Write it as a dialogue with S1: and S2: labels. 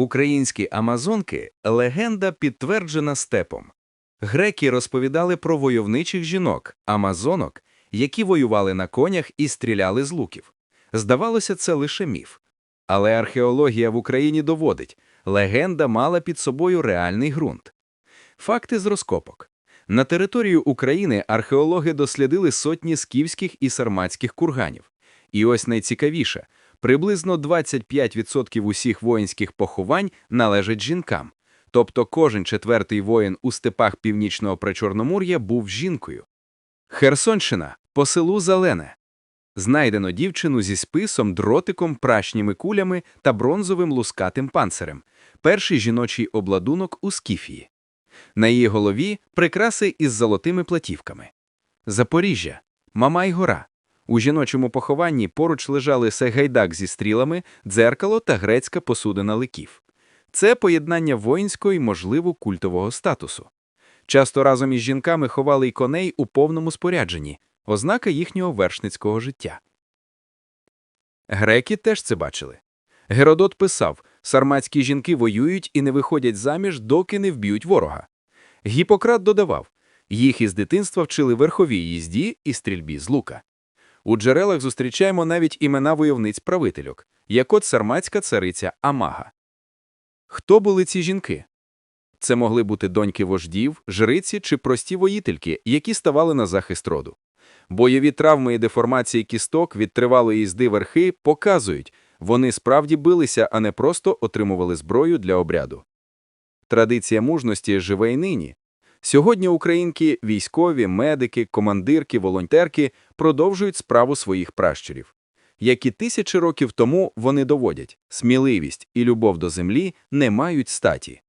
S1: Українські амазонки легенда підтверджена степом. Греки розповідали про войовничих жінок, амазонок, які воювали на конях і стріляли з луків. Здавалося, це лише міф. Але археологія в Україні доводить, легенда мала під собою реальний ґрунт. Факти з розкопок. На територію України археологи дослідили сотні скіфських і сарматських курганів. І ось найцікавіше – приблизно 25% усіх воїнських поховань належать жінкам. Тобто кожен четвертий воїн у степах північного Причорномор'я був жінкою. Херсонщина по селу Зелене. Знайдено дівчину зі списом, дротиком, прашніми кулями та бронзовим лускатим панцирем. Перший жіночий обладунок у Скіфії. На її голові прикраси із золотими платівками. Запоріжжя. Мамай-гора. У жіночому похованні поруч лежали сегайдак зі стрілами, дзеркало та грецька посудина ликів. Це поєднання воїнського і, можливо, культового статусу. Часто разом із жінками ховали й коней у повному спорядженні, ознака їхнього вершницького життя. Греки теж це бачили. Геродот писав, сарматські жінки воюють і не виходять заміж, доки не вб'ють ворога. Гіппократ додавав, їх із дитинства вчили верховій їзді і стрільбі з лука. У джерелах зустрічаємо навіть імена войовниць-правительок, як от сарматська цариця Амага. Хто були ці жінки? Це могли бути доньки вождів, жриці чи прості воїтельки, які ставали на захист роду. Бойові травми і деформації кісток від тривалої їзди верхи показують, вони справді билися, а не просто отримували зброю для обряду. Традиція мужності живе й нині. Сьогодні українки, військові, медики, командирки, волонтерки продовжують справу своїх пращурів. Як і тисячі років тому вони доводять, сміливість і любов до землі не мають статі.